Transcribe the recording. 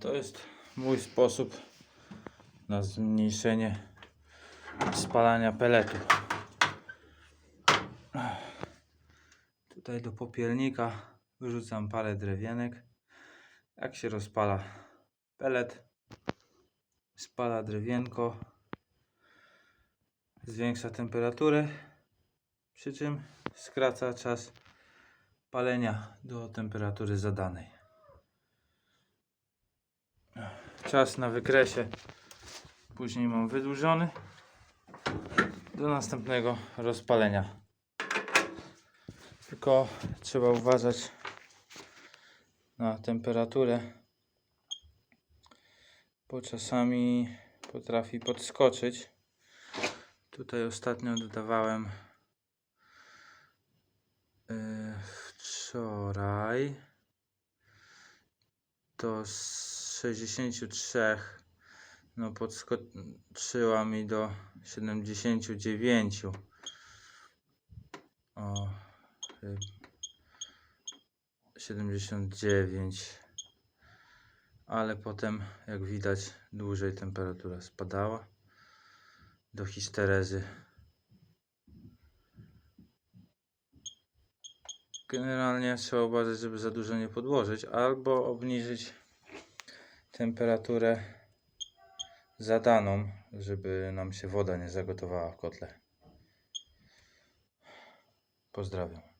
To jest mój sposób na zmniejszenie spalania peletu. Tutaj do popielnika wyrzucam parę drewienek. Jak się rozpala pelet, spala drewienko, zwiększa temperaturę, przy czym skraca czas palenia do temperatury zadanej. Czas na wykresie później mam wydłużony do następnego rozpalenia. Tylko trzeba uważać na temperaturę, bo czasami potrafi podskoczyć. Tutaj ostatnio dodawałem yy, wczoraj to z 63 no podskoczyła mi do 79 o y, 79 ale potem jak widać dłużej temperatura spadała. Do histerezy. Generalnie trzeba uważać żeby za dużo nie podłożyć albo obniżyć temperaturę zadaną, żeby nam się woda nie zagotowała w kotle. Pozdrawiam.